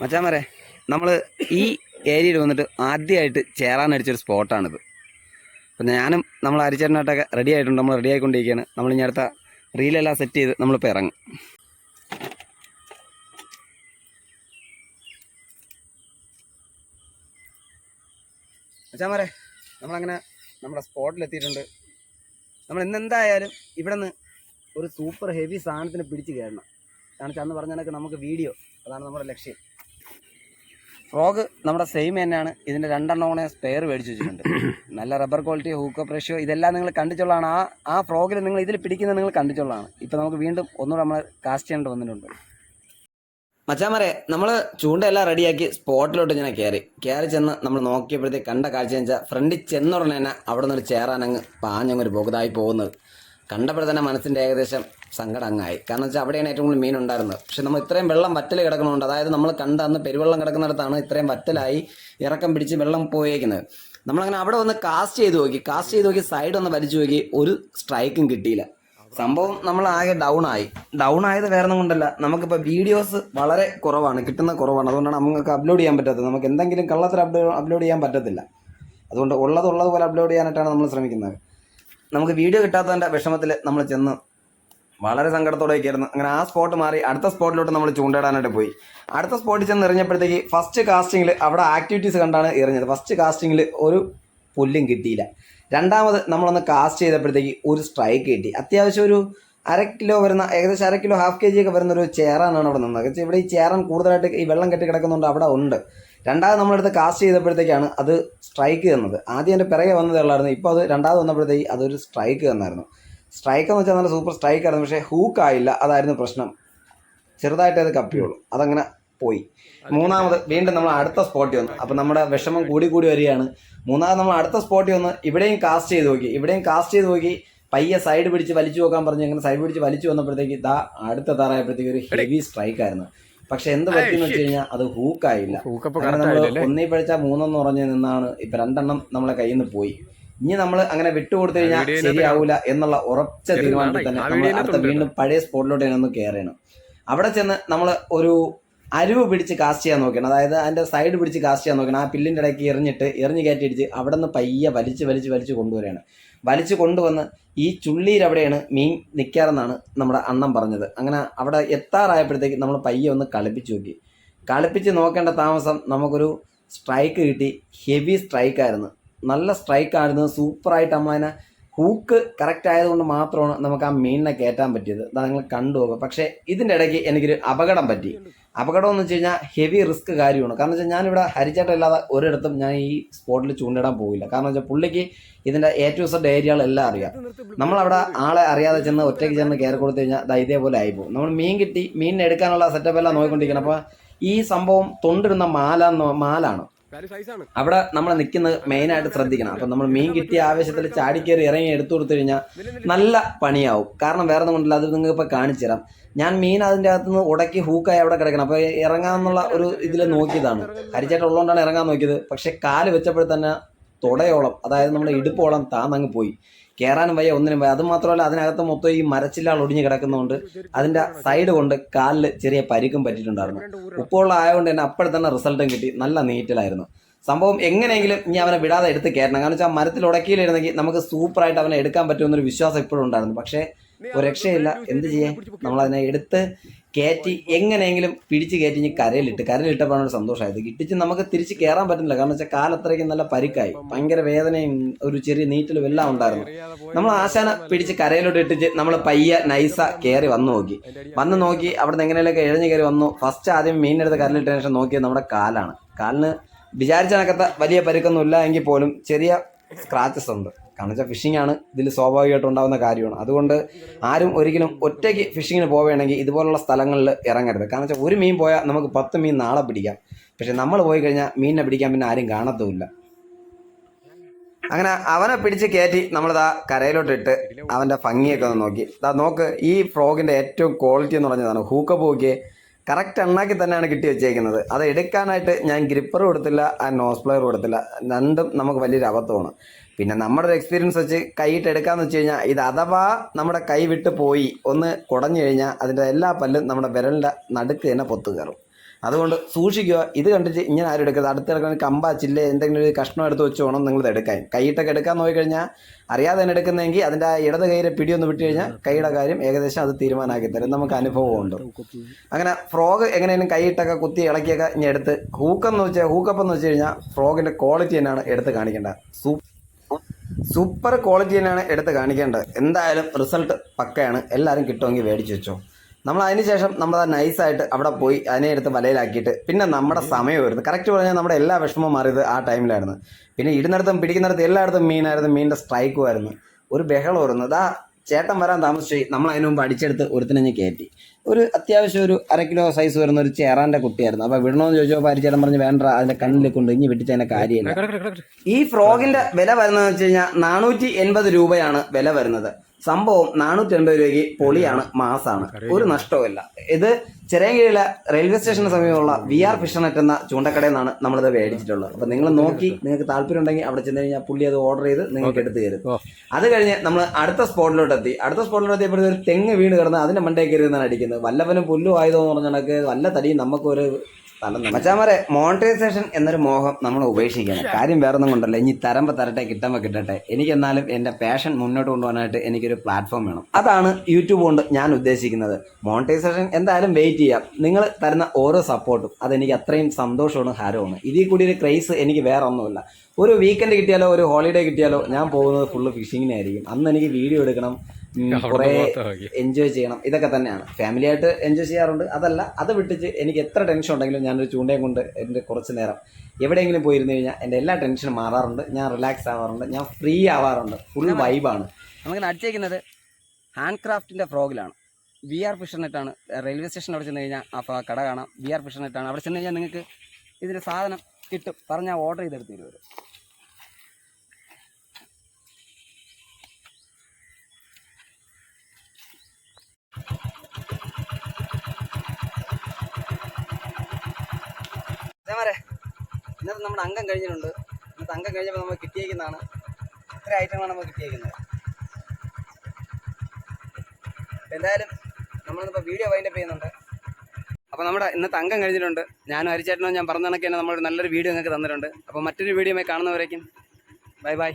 മച്ചാമാരെ നമ്മൾ ഈ ഏരിയയിൽ വന്നിട്ട് ആദ്യമായിട്ട് ചേറാൻ അടിച്ചൊരു സ്പോട്ടാണിത്. അപ്പം ഞാനും നമ്മൾ അരിച്ചേട്ടനായിട്ടൊക്കെ റെഡി ആയിട്ടുണ്ട് നമ്മൾ റെഡി ആയിക്കൊണ്ടിരിക്കുകയാണ്. നമ്മൾ ഇനി അടുത്ത റീലെല്ലാം സെറ്റ് ചെയ്ത് നമ്മളിപ്പോൾ ഇറങ്ങും. മച്ചാമാരെ നമ്മളങ്ങനെ നമ്മുടെ സ്പോട്ടിലെത്തിയിട്ടുണ്ട്. നമ്മൾ ഇന്നെന്തായാലും ഇവിടെ നിന്ന് ഒരു സൂപ്പർ ഹെവി സാധനത്തിന് പിടിച്ച് കയറണം. കാരണം വെച്ചാൽ അന്ന് പറഞ്ഞ നമുക്ക് വീഡിയോ അതാണ് നമ്മുടെ ലക്ഷ്യം. ഫ്രോഗ് നമ്മുടെ സെയിം തന്നെയാണ്. ഇതിന്റെ രണ്ടെണ്ണം കൂടെ സ്പെയർ മേടിച്ച് വെച്ചിട്ടുണ്ട്. നല്ല റബ്ബർ ക്വാളിറ്റി ഹൂക്കപ്പ് റേഷ്യോ ഇതെല്ലാം നിങ്ങൾ കണ്ടിച്ചുള്ളതാണ് ആ ആ ഫ്രോഗിൽ നിങ്ങൾ ഇതിൽ പിടിക്കുന്നത് നിങ്ങൾ കണ്ടിച്ചുള്ളതാണ് ഇപ്പോൾ നമുക്ക് വീണ്ടും ഒന്നുകൂടെ നമ്മൾ കാസ്റ്റ് ചെയ്യേണ്ടി വന്നിട്ടുണ്ട്. മച്ചാമറെ നമ്മൾ ചൂണ്ടയെല്ലാം റെഡിയാക്കി സ്പോട്ടിലോട്ട് ഇങ്ങനെ കയറി. കയറി ചെന്ന് നമ്മൾ നോക്കിയപ്പോഴത്തേക്ക് കണ്ട കാഴ്ച വെച്ചാൽ ഫ്രണ്ടിൽ ചെന്നുടനെ തന്നെ അവിടെ നിന്ന് ഒരു ചേറാനങ്ങ് പാഞ്ഞങ്ങൊരു പോകുതായി പോകുന്നത്. കണ്ടപ്പോൾ തന്നെ മനസ്സിന്റെ ഏകദേശം സങ്കടം അങ്ങായി. കാരണം വെച്ചാൽ അവിടെയാണ് ഏറ്റവും കൂടുതൽ മീൻ ഉണ്ടായിരുന്നത് പക്ഷെ നമ്മൾ ഇത്രയും വെള്ളം വറ്റൽ കിടക്കണമുണ്ട് അതായത് നമ്മൾ കണ്ട അന്ന് പെരുവെള്ളം കിടക്കുന്നിടത്താണ് ഇത്രയും വറ്റലായി ഇറക്കം പിടിച്ച് വെള്ളം പോയേക്കുന്നത്. നമ്മളങ്ങനെ അവിടെ ഒന്ന് കാസ്റ്റ് ചെയ്ത് നോക്കി. കാസ്റ്റ് ചെയ്ത് നോക്കി സൈഡ് ഒന്ന് വലിച്ചു നോക്കി ഒരു സ്ട്രൈക്കും കിട്ടിയില്ല. സംഭവം നമ്മൾ ആകെ ഡൗൺ ആയി. ഡൗൺ ആയത് വേറെ കൊണ്ടല്ല. നമുക്കിപ്പോൾ വീഡിയോസ് വളരെ കുറവാണ്. കിട്ടുന്ന കുറവാണ്. അതുകൊണ്ടാണ് നമുക്ക് അപ്ലോഡ് ചെയ്യാൻ പറ്റാത്തത്. നമുക്ക് എന്തെങ്കിലും കള്ളത്തിൽ അപ്ലോഡ് അപ്ലോഡ് ചെയ്യാൻ പറ്റത്തില്ല. അതുകൊണ്ട് ഉള്ളത് ഉള്ളതുപോലെ അപ്ലോഡ് ചെയ്യാനായിട്ടാണ് നമ്മൾ ശ്രമിക്കുന്നത്. നമുക്ക് വീഡിയോ കിട്ടാത്തതിന്റെ വിഷമത്തിൽ നമ്മൾ ചെന്ന് വളരെ സങ്കടത്തോടെയൊക്കെ ആയിരുന്നു അങ്ങനെ ആ സ്പോട്ട് മാറി അടുത്ത സ്പോട്ടിലോട്ട് നമ്മൾ ചൂണ്ടയിടാനായിട്ട് പോയി. അടുത്ത സ്പോട്ടിൽ ചെന്ന് എറിഞ്ഞപ്പോഴത്തേക്ക് ഫസ്റ്റ് കാസ്റ്റിങ്ങിൽ അവിടെ ആക്ടിവിറ്റീസ് കണ്ടാണ് എറിഞ്ഞത്. ഫസ്റ്റ് കാസ്റ്റിങ്ങിൽ ഒരു പുല്ലും കിട്ടിയില്ല. രണ്ടാമത് നമ്മളൊന്ന് കാസ്റ്റ് ചെയ്തപ്പോഴത്തേക്ക് ഒരു സ്ട്രൈക്ക് കിട്ടി. അത്യാവശ്യം ഒരു അര കിലോ വരുന്ന ഏകദേശം അര കിലോ ഹാഫ് കെ ജി ഒക്കെ വരുന്ന ഒരു ചേറാനാണ് അവിടെ നിന്നത്. ഇവിടെ ഈ ചേറാൻ കൂടുതലായിട്ട് ഈ വെള്ളം കെട്ടി കിടക്കുന്നുണ്ട് അവിടെ ഉണ്ട്. രണ്ടാമത് നമ്മളെടുത്ത് കാസ്റ്റ് ചെയ്തപ്പോഴത്തേക്കാണ് അത് സ്ട്രൈക്ക് തന്നത്. ആദ്യം എന്റെ പിറകെ വന്നതേ ഉള്ളായിരുന്നു ഇപ്പോൾ അത് രണ്ടാമത് വന്നപ്പോഴത്തേക്ക് അതൊരു സ്ട്രൈക്ക് തന്നായിരുന്നു. സ്ട്രൈക്ക് എന്ന് വെച്ചാൽ നല്ല സൂപ്പർ സ്ട്രൈക്ക് ആയിരുന്നു. പക്ഷേ ഹൂക്ക് ആയില്ല. അതായിരുന്നു പ്രശ്നം. ചെറുതായിട്ട് അത് കപ്പിയുള്ളൂ. അതങ്ങനെ പോയി. മൂന്നാമത് വീണ്ടും നമ്മൾ അടുത്ത സ്പോട്ടിൽ വന്നു. അപ്പം നമ്മുടെ വിഷമം കൂടി കൂടി വരികയാണ്. മൂന്നാമത് നമ്മൾ അടുത്ത സ്പോട്ടിൽ വന്ന് ഇവിടെയും കാസ്റ്റ് ചെയ്ത് നോക്കി. ഇവിടെയും കാസ്റ്റ് ചെയ്ത് നോക്കി. പയ്യെ സൈഡ് പിടിച്ച് വലിച്ചു നോക്കാൻ പറഞ്ഞു അങ്ങനെ സൈഡ് പിടിച്ച് വലിച്ചു വന്നപ്പോഴത്തേക്ക് ദാ അടുത്ത താറായപ്പോഴത്തേക്ക് ഒരു ഹെവി സ്ട്രൈക്ക് ആയിരുന്നു. പക്ഷെ എന്ത് പറ്റിയെന്ന് വെച്ച് കഴിഞ്ഞാൽ അത് ഹൂക്കായില്ല. കാരണം നമ്മൾ ഒന്നേ പഴിച്ച മൂന്നെന്ന് പറഞ്ഞ് നിന്നാണ് ഇപ്പൊ രണ്ടെണ്ണം നമ്മളെ കയ്യിൽ നിന്ന് പോയി. ഇനി നമ്മൾ അങ്ങനെ വിട്ടുകൊടുത്തു കഴിഞ്ഞാൽ ശരിയാവൂല എന്നുള്ള ഉറച്ച തീരുമാനത്തിൽ തന്നെ നമ്മൾ അടുത്ത. വീണ്ടും പഴയ സ്പോട്ടിലോട്ട് തന്നെ ഒന്ന് കയറണം അവിടെ ചെന്ന് നമ്മൾ ഒരു അരുവ് പിടിച്ച് കാസ്റ്റ് ചെയ്യാൻ നോക്കണം. അതായത് അതിന്റെ സൈഡ് പിടിച്ച് കാസ്റ്റ് ചെയ്യാൻ നോക്കണം. ആ പില്ലിന്റെ ഇടയ്ക്ക് എറിഞ്ഞിട്ട് എറിഞ്ഞ് കയറ്റി അടിച്ച് അവിടെ നിന്ന് പയ്യെ വലിച്ച് വലിച്ച് വലിച്ച് കൊണ്ടുവരികയാണ്. വലിച്ച് കൊണ്ടുവന്ന് ഈ ചുള്ളിയിൽ അവിടെയാണ് മീൻ നിൽക്കാറെന്നാണ് നമ്മുടെ അണ്ണം പറഞ്ഞത്. അങ്ങനെ അവിടെ എത്താറായപ്പോഴത്തേക്ക് നമ്മൾ പയ്യെ ഒന്ന് കളിപ്പിച്ച് നോക്കി. കളിപ്പിച്ച് നോക്കേണ്ട താമസം നമുക്കൊരു സ്ട്രൈക്ക് കിട്ടി. ഹെവി സ്ട്രൈക്കായിരുന്നു നല്ല സ്ട്രൈക്കായിരുന്നു സൂപ്പറായിട്ട് അമ്മ അതിനെ ഹൂക്ക് കറക്റ്റ് ആയതുകൊണ്ട് മാത്രമാണ് നമുക്ക് ആ മീനിനെ കയറ്റാൻ പറ്റിയത്. അത് നിങ്ങൾ കണ്ടു പോകും പക്ഷേ ഇതിന്റെ ഇടയ്ക്ക് എനിക്കൊരു അപകടം പറ്റി. അപകടം എന്ന് വെച്ച് കഴിഞ്ഞാൽ ഹെവി റിസ്ക് കാര്യമാണ്. കാരണം വെച്ചാൽ ഞാനിവിടെ ഹരിച്ചേട്ടൻ ഇല്ലാതെ ഒരിടത്തും ഞാൻ ഈ സ്പോട്ടിൽ ചൂണ്ടിടാൻ പോകില്ല കാരണം വെച്ചാൽ പുള്ളിക്ക് ഇതിന്റെ എ ടു സെഡ് ഏരിയകളെല്ലാം അറിയാം. നമ്മളവിടെ ആളെ അറിയാതെ ചെന്ന് ഒറ്റയ്ക്ക് ചെന്ന് കയറി കൊടുത്തു കഴിഞ്ഞാൽ അത് ഇതേപോലെ ആയിപ്പോകും നമ്മൾ മീൻ കിട്ടി മീനിനെ എടുക്കാനുള്ള സെറ്റപ്പ് എല്ലാം നോക്കിക്കൊണ്ടിരിക്കണം അപ്പോൾ ഈ സംഭവം തൊണ്ടിടുന്ന മാല മാലാണ്. അവിടെ നമ്മൾ നിൽക്കുന്നത് മെയിനായിട്ട് ശ്രദ്ധിക്കണം. അപ്പം നമ്മൾ മീൻ കിട്ടിയ ആവേശത്തിൽ ചാടിക്കേറി ഇറങ്ങി എടുത്തു കൊടുത്തു കഴിഞ്ഞാൽ നല്ല പണിയാവും. കാരണം വേറെ കൊണ്ടില്ല. അത് നിങ്ങൾക്ക് ഇപ്പോൾ കാണിച്ചു തരാം. ഞാൻ മീൻ അതിന്റെ അകത്ത് നിന്ന് ഉടക്കി ഹൂക്കായി അവിടെ കിടക്കണം. അപ്പോൾ ഇറങ്ങാമെന്നുള്ള ഒരു ഇതിൽ നോക്കിയതാണ്. ഹരിച്ചേട്ടൻ ഉള്ളതുകൊണ്ടാണ് ഇറങ്ങാൻ നോക്കിയത്. പക്ഷേ കാൽ വെച്ചപ്പോൾ തന്നെ തുടയോളം അതായത് നമ്മുടെ ഇടുപ്പോളം താന്നങ്ങ് പോയി. കയറാനും വയ്യ ഒന്നിനും വയ്യ. അത് മാത്രമല്ല അതിനകത്ത് മൊത്തം ഈ മരച്ചില്ലാൾ ഒടിഞ്ഞു കിടക്കുന്നതുകൊണ്ട് അതിന്റെ സൈഡ് കൊണ്ട് കാലിൽ ചെറിയ പരിക്കും പറ്റിയിട്ടുണ്ടായിരുന്നു. ഉപ്പുള്ള ആയതുകൊണ്ട് തന്നെ അപ്പോഴെ തന്നെ റിസൾട്ടും കിട്ടി. നല്ല നീറ്റിലായിരുന്നു. സംഭവം എങ്ങനെയെങ്കിലും ഇനി അവനെ വിടാതെ എടുത്ത് കയറണം കാരണം വെച്ചാൽ മരത്തിൽ ഉടക്കിയിലിരുന്നെങ്കിൽ നമുക്ക് സൂപ്പറായിട്ട് അവനെ എടുക്കാൻ പറ്റുമെന്നൊരു വിശ്വാസം ഇപ്പോഴും ഉണ്ടായിരുന്നു. പക്ഷേ ഒരു രക്ഷയില്ല. എന്ത് ചെയ്യാൻ നമ്മളതിനെ എടുത്ത് കയറ്റി എങ്ങനെയെങ്കിലും പിടിച്ച് കയറ്റി ഇനി കരയിലിട്ട്. കരയിലിട്ടപ്പോഴാണ് ഒരു സന്തോഷമായത് കിട്ടിച്ച് നമുക്ക് തിരിച്ച് കയറാൻ പറ്റുന്നില്ല. കാരണം വെച്ചാൽ കാലത്രയ്ക്കും നല്ല പരിക്കായി. ഭയങ്കര വേദനയും ഒരു ചെറിയ നീറ്റലും എല്ലാം ഉണ്ടായിരുന്നു. നമ്മൾ ആശാന പിടിച്ച് കരയിലോട്ട് ഇട്ടിച്ച് നമ്മൾ പയ്യ നൈസ കയറി വന്നു നോക്കി. വന്ന് നോക്കി അവിടെ നിന്ന് എങ്ങനെയൊക്കെ എഴഞ്ഞു കയറി വന്നു. ഫസ്റ്റ് ആദ്യം മീനെടുത്ത് കരലിട്ട ശേഷം നോക്കിയത് നമ്മുടെ കാലാണ്. കാലിന് വിചാരിച്ചതിനകത്ത വലിയ പരുക്കൊന്നും ഇല്ല എങ്കിൽ പോലും ചെറിയ സ്ക്രാച്ചസ് ഉണ്ട്. കാരണം വെച്ചാൽ ഫിഷിംഗ് ആണ് ഇതിൽ സ്വാഭാവികമായിട്ട് ഉണ്ടാകുന്ന കാര്യമാണ്. അതുകൊണ്ട് ആരും ഒരിക്കലും ഒറ്റയ്ക്ക് ഫിഷിങ്ങിന് പോവുകയാണെങ്കിൽ ഇതുപോലുള്ള സ്ഥലങ്ങളിൽ ഇറങ്ങരുത്. കാരണം വെച്ചാൽ ഒരു മീൻ പോയാൽ നമുക്ക് പത്ത് മീൻ നാളെ പിടിക്കാം. പക്ഷെ നമ്മൾ പോയി കഴിഞ്ഞാൽ മീനിനെ പിടിക്കാൻ പിന്നെ ആരും കാണത്തുമില്ല. അങ്ങനെ അവനെ പിടിച്ച് കയറ്റി നമ്മളിതാ കരയിലോട്ട് ഇട്ട് അവന്റെ ഭംഗിയൊക്കെ ഒന്ന് നോക്കി. ദാ നോക്ക് ഈ ഫ്രോഗിന്റെ ഏറ്റവും ക്വാളിറ്റി എന്ന് പറഞ്ഞതാണ്. ഹൂക്കപ്പ് നോക്കിയേ കറക്റ്റ് എണ്ണാക്കി തന്നെയാണ് കിട്ടി വെച്ചേക്കുന്നത്. അത് എടുക്കാനായിട്ട് ഞാൻ ഗ്രിപ്പർ കൊടുത്തില്ല ആ നോസ് പ്ലെയർ കൊടുത്തില്ല. രണ്ടും നമുക്ക് വലിയൊരു അബദ്ധമാണ്. പിന്നെ നമ്മുടെ ഒരു എക്സ്പീരിയൻസ് വെച്ച് കൈയിട്ട് എടുക്കാന്ന് വെച്ച് കഴിഞ്ഞാൽ ഇത് അഥവാ നമ്മുടെ കൈ വിട്ട് പോയി ഒന്ന് കുടഞ്ഞു കഴിഞ്ഞാൽ അതിന്റെ എല്ലാ പല്ലും നമ്മുടെ വിരലിന്റെ നടുക്ക് തന്നെ പൊത്തു കയറും. അതുകൊണ്ട് സൂക്ഷിക്കുക. ഇത് കണ്ടിട്ട് ഇങ്ങനെ ആരും എടുക്കരുത്. അടുത്ത് കിടക്കുന്ന കമ്പ ചില്ല എന്തെങ്കിലും ഒരു കഷ്ണം എടുത്ത് വെച്ച് വേണം നിങ്ങൾ ഇത് എടുക്കാൻ. കൈയിട്ടൊക്കെ എടുക്കാൻ നോക്കിക്കഴിഞ്ഞാൽ അറിയാതെ തന്നെ എടുക്കുന്നതെങ്കിൽ അതിന്റെ ഇടത് കൈയിലെ പിടിയൊന്ന് വിട്ട് കഴിഞ്ഞാൽ കൈയുടെ കാര്യം ഏകദേശം അത് തീരുമാനമാക്കി തരും. നമുക്ക് അനുഭവമുണ്ട് അങ്ങനെ ഫ്രോഗ് എങ്ങനെയും കൈയിട്ടൊക്കെ കുത്തി ഇളക്കിയൊക്കെ ഇനി എടുത്ത് ഹൂക്കെന്ന് വെച്ചാൽ ഹൂക്കപ്പ് എന്ന് വെച്ച് കഴിഞ്ഞാൽ ഫ്രോഗിന്റെ ക്വാളിറ്റി തന്നെയാണ് എടുത്ത് കാണിക്കേണ്ടത്. സൂ സൂപ്പർ ക്വാളിറ്റി തന്നെയാണ് എടുത്ത് കാണിക്കേണ്ടത്. എന്തായാലും റിസൾട്ട് പക്കയാണ്. എല്ലാവരും കിട്ടുമെങ്കിൽ മേടിച്ച് വെച്ചോ. നമ്മൾ അതിന് ശേഷം നമ്മൾ നൈസായിട്ട് അവിടെ പോയി അതിനെ എടുത്ത് വലയിലാക്കിയിട്ട് പിന്നെ നമ്മുടെ സമയമായിരുന്നു കറക്റ്റ് പറഞ്ഞാൽ നമ്മുടെ എല്ലാ വിഷമവും മാറിയത് ആ ടൈമിലായിരുന്നു പിന്നെ ഇടുന്നിടത്തും പിടിക്കുന്നിടത്തും എല്ലായിടത്തും മീനായിരുന്നു മീനിന്റെ സ്ട്രൈക്കുമായിരുന്നു ഒരു ബഹളമായിരുന്നു അതാ ചേട്ടൻ വരാൻ താമസിച്ചു നമ്മൾ അതിനു മുമ്പ് അടിച്ചെടുത്ത് ഒരുത്തിനെ കയറ്റി. ഒരു അത്യാവശ്യം ഒരു അര കിലോ സൈസ് വരുന്ന ഒരു ചേറാന്റെ കുട്ടിയായിരുന്നു. അപ്പോൾ വിടണമെന്ന് ചോദിച്ചപ്പോൾ പരിചയം പറഞ്ഞ് വേണ്ട അതിന്റെ കണ്ണിൽ കൊണ്ട് ഇനി വിട്ടിട്ട് അതിന്റെ കാര്യമില്ല. ഈ ഫ്രോഗിന്റെ വില വരുന്നതെന്ന് വെച്ച് കഴിഞ്ഞാൽ നാനൂറ്റി എൺപത് രൂപയാണ് വില വരുന്നത്. സംഭവം നാനൂറ്റി എൺപത് രൂപയ്ക്ക് പൊളിയാണ് മാസാണ്. ഒരു നഷ്ടവുമില്ല. ഇത് ചെറിയങ്കിഴിയിലെ റെയിൽവേ സ്റ്റേഷന് സമീപമുള്ള വി ആർ ഫിഷർനെറ്റ് എന്ന ചൂണ്ടക്കടയിൽ നിന്നാണ് നമ്മളിത് മേടിച്ചിട്ടുള്ളത്. അപ്പൊ നിങ്ങൾ നോക്കി നിങ്ങൾക്ക് താല്പര്യം ഉണ്ടെങ്കിൽ അവിടെ ചെന്ന് കഴിഞ്ഞാൽ പുള്ളി അത് ഓർഡർ ചെയ്ത് നിങ്ങൾക്ക് എടുത്ത് തരും. അത് കഴിഞ്ഞ് നമ്മൾ അടുത്ത സ്പോട്ടിലോട്ട് എത്തി. അടുത്ത സ്പോട്ടിലോട്ട് എത്തിയപ്പോഴത്തെ ഒരു തെങ്ങ് വീണ് കിടന്ന് അതിന്റെ മണ്ടേ കയറി നിന്നാണ് അടിക്കുന്നത്. വല്ലവനും പുല്ലു ആയതോ എന്ന് പറഞ്ഞ കണക്ക് വല്ല തടിയും നമുക്കൊരു സ്ഥലം മച്ചാമാരെ മോണിറ്റൈസേഷൻ എന്നൊരു മോഹം നമ്മൾ ഉപേക്ഷിക്കണം. കാര്യം വേറെ ഒന്നും കൊണ്ടല്ല. ഇനി തരമ്പ തരട്ടെ കിട്ടുമ്പോൾ കിട്ടട്ടെ. എനിക്ക് എന്നാലും എന്റെ പാഷൻ മുന്നോട്ട് കൊണ്ടുപോകാനായിട്ട് എനിക്കൊരു പ്ലാറ്റ്ഫോം വേണം. അതാണ് യൂട്യൂബ് കൊണ്ട് ഞാൻ ഉദ്ദേശിക്കുന്നത്. മോണിറ്റൈസേഷൻ എന്തായാലും വെയിറ്റ് ചെയ്യാം. നിങ്ങൾ തരുന്ന ഓരോ സപ്പോർട്ടും അതെനിക്ക് അത്രയും സന്തോഷമാണ് ഹരമാണ് ഇതിൽ കൂടി ഒരു ക്രൈസ് എനിക്ക് വേറെ ഒന്നുമില്ല ഒരു വീക്കെൻഡ് കിട്ടിയാലോ ഒരു ഹോളിഡേ കിട്ടിയാലോ ഞാൻ പോകുന്നത് ഫുള്ള് ഫിഷിങ്ങിനായിരിക്കും അന്ന് എനിക്ക് വീഡിയോ എടുക്കണം. കുറേ എൻജോയ് ചെയ്യണം. ഇതൊക്കെ തന്നെയാണ്. ഫാമിലി ആയിട്ട് എൻജോയ് ചെയ്യാറുണ്ട്. അതല്ല അത് വിട്ടിച്ച് എനിക്ക് എത്ര ടെൻഷൻ ഉണ്ടെങ്കിലും ഞാനൊരു ചൂണ്ടയും കൊണ്ട് എന്റെ കുറച്ച് നേരം എവിടെയെങ്കിലും പോയിരുന്നു കഴിഞ്ഞാൽ എന്റെ എല്ലാ ടെൻഷനും മാറാറുണ്ട്. ഞാൻ റിലാക്സ് ആവാറുണ്ട്. ഞാൻ ഫ്രീ ആവാറുണ്ട്. ഫുൾ വൈബാണ് നമുക്ക് അടിച്ചേക്കുന്നത് ഹാൻഡ് ക്രാഫ്റ്റിന്റെ ഫ്രോഗിലാണ്. വി ആർ ഫിഷർ നെറ്റാണ് റെയിൽവേ സ്റ്റേഷൻ അവിടെ ചെന്ന് കഴിഞ്ഞാൽ അപ്പോൾ കട കാണാം. വി ആർ ഫിഷർ നെറ്റാണ് അവിടെ ചെന്ന് കഴിഞ്ഞാൽ നിങ്ങൾക്ക് ഇതിന്റെ സാധനം കിട്ടും. പറഞ്ഞാൽ ഓർഡർ ചെയ്തെടുത്ത് തരും അതേമാരെ ഇന്നത്തെ നമ്മുടെ അംഗം കഴിഞ്ഞിട്ടുണ്ട്. ഇന്നത്തെ അംഗം കഴിഞ്ഞപ്പോൾ നമുക്ക് കിട്ടിയേക്കുന്നതാണ്. ഇത്ര ഐറ്റങ്ങളാണ് നമുക്ക് കിട്ടിയേക്കുന്നത്. എന്തായാലും നമ്മളിന്നിപ്പോൾ വീഡിയോ വൈൻഡപ്പ് ചെയ്യുന്നുണ്ട്. അപ്പോൾ നമ്മുടെ ഇന്നത്തെ അംഗം കഴിഞ്ഞിട്ടുണ്ട്. ഞാനും ഹരിച്ചേട്ടനും ഞാൻ പറഞ്ഞ കണക്ക് തന്നെ നമ്മളൊരു നല്ലൊരു വീഡിയോ നിങ്ങൾക്ക് തന്നിട്ടുണ്ട്. അപ്പോൾ മറ്റൊരു വീഡിയോ കാണുന്നവരേക്കും. Bye bye